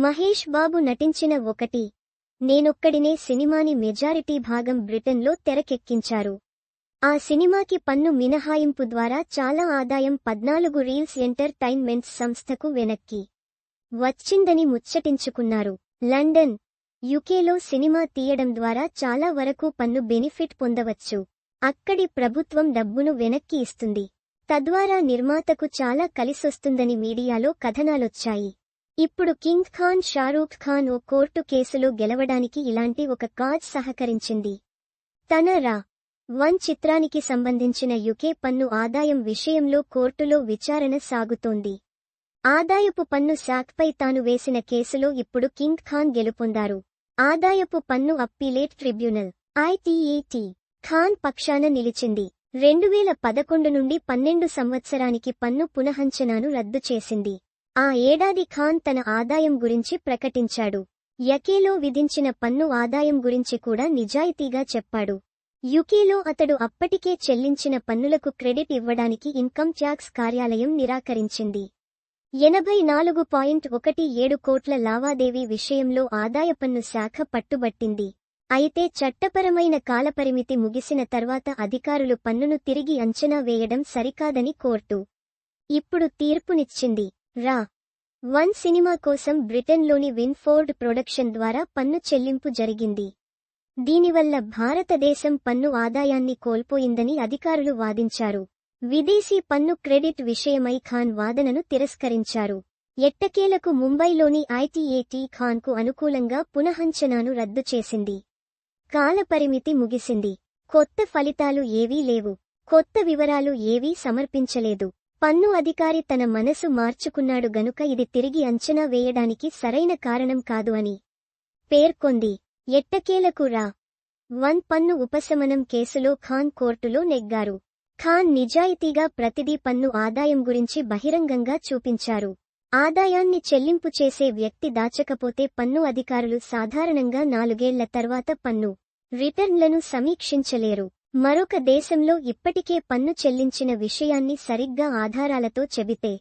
మహేష్ బాబు నటించిన ఒకటి. నేనొక్కడినే సినిమాని మెజారిటీ భాగం బ్రిటన్లో తెరకెక్కించారు. ఆ సినిమాకి పన్ను మినహాయింపు ద్వారా చాలా ఆదాయం పద్నాలుగు రీల్స్ ఎంటర్టైన్మెంట్స్ సంస్థకు వెనక్కి వచ్చిందని ముచ్చటించుకున్నారు. లండన్ యుకేలో సినిమా తీయడం ద్వారా చాలా వరకు పన్ను బెనిఫిట్ పొందవచ్చు. అక్కడి ప్రభుత్వం డబ్బును వెనక్కి ఇస్తుంది. తద్వారా నిర్మాతకు చాలా కలిసొస్తుందని మీడియాలో కథనాలొచ్చాయి. ఇప్పుడు కింగ్ ఖాన్ షారూఖ్ ఖాన్ ఓ కోర్టు కేసులో గెలవడానికి ఇలాంటి ఒక కాజ్ సహకరించింది. తన రా. వన్ చిత్రానికి సంబంధించిన యుకే పన్ను ఆదాయం విషయంలో కోర్టులో విచారణ సాగుతోంది. ఆదాయపు పన్ను శాఖపై తాను వేసిన కేసులో ఇప్పుడు కింగ్ ఖాన్ గెలుపొందారు. ఆదాయపు పన్ను అప్పీలేట్ ట్రిబ్యునల్ ఐటీఏటీ ఖాన్ పక్షాన నిలిచింది. రెండువేల పదకొండు నుండి పన్నెండు సంవత్సరానికి పన్ను పునఃంచనాను రద్దు చేసింది. ఆ ఏడాది ఖాన్ తన ఆదాయం గురించి ప్రకటించాడు. యకేలో విధించిన పన్ను ఆదాయం గురించి కూడా నిజాయితీగా చెప్పాడు. యుకేలో అతడు అప్పటికే చెల్లించిన పన్నులకు క్రెడిట్ ఇవ్వడానికి ఇన్కమ్ ట్యాక్స్ కార్యాలయం నిరాకరించింది. ఎనభై నాలుగు పాయింట్ ఒకటి ఏడు కోట్ల లావాదేవీ విషయంలో ఆదాయపన్ను శాఖ పట్టుబట్టింది. అయితే చట్టపరమైన కాలపరిమితి ముగిసిన తర్వాత అధికారులు పన్నును తిరిగి అంచనా వేయడం సరికాదని కోర్టు. ఇప్పుడు తీర్పునిచ్చింది. రా. వన్ సినిమా కోసం బ్రిటన్లోని విన్ఫోర్డ్ ప్రొడక్షన్ ద్వారా పన్ను చెల్లింపు జరిగింది. దీనివల్ల భారతదేశం పన్ను ఆదాయాన్ని కోల్పోయిందని అధికారులు వాదించారు. విదేశీ పన్ను క్రెడిట్ విషయమై ఖాన్ వాదనను తిరస్కరించారు. ఎట్టకేలకు ముంబైలోని ఐటీఏటీ ఖాన్కు అనుకూలంగా పునఃంచనాను రద్దు చేసింది. కాలపరిమితి ముగిసింది. కొత్త ఫలితాలు ఏవీ లేవు. కొత్త వివరాలు ఏవీ సమర్పించలేదు. పన్ను అధికారి తన మనసు మార్చుకున్నాడు గనుక ఇది తిరిగి అంచనా వేయడానికి సరైన కారణం కాదు అని. పేర్కొంది. ఎట్టకేలకు రా. వన్ పన్ను ఉపశమనం కేసులో ఖాన్ కోర్టులో నెగ్గారు. ఖాన్ నిజాయితీగా ప్రతిదీ పన్ను ఆదాయం గురించి బహిరంగంగా చూపించారు. ఆదాయాన్ని చెల్లింపు చేసే వ్యక్తి దాచకపోతే పన్ను అధికారులు సాధారణంగా నాలుగేళ్ళ తర్వాత పన్ను రిటర్న్లను సమీక్షించలేరు. మరొక దేశంలో ఇప్పటికే పన్ను చెల్లించిన విషయాన్ని సరిగ్గా ఆధారాలతో చెబితే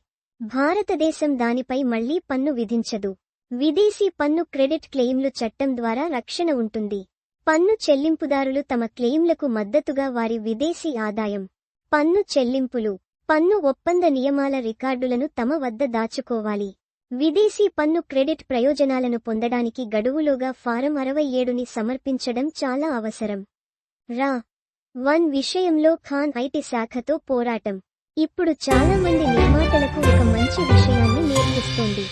భారతదేశం దానిపై మళ్ళీ పన్ను విధించదు. విదేశీ పన్ను క్రెడిట్ క్లెయిమ్లు చట్టం ద్వారా రక్షణ ఉంటుంది. పన్ను చెల్లింపుదారులు తమ క్లెయిమ్లకు మద్దతుగా వారి విదేశీ ఆదాయం పన్ను చెల్లింపులు పన్ను ఒప్పంద నియమాల రికార్డులను తమ వద్ద దాచుకోవాలి. విదేశీ పన్ను క్రెడిట్ ప్రయోజనాలను పొందడానికి గడువులోగా ఫారం అరవై ఏడుని సమర్పించడం చాలా అవసరం. రా. వన్ విషయంలో ఖాన్ ఐటి శాఖతో పోరాటం. ఇప్పుడు చాలా మంది నిర్మాతలకు ఒక మంచి విషయాన్ని నేర్పిస్తోంది.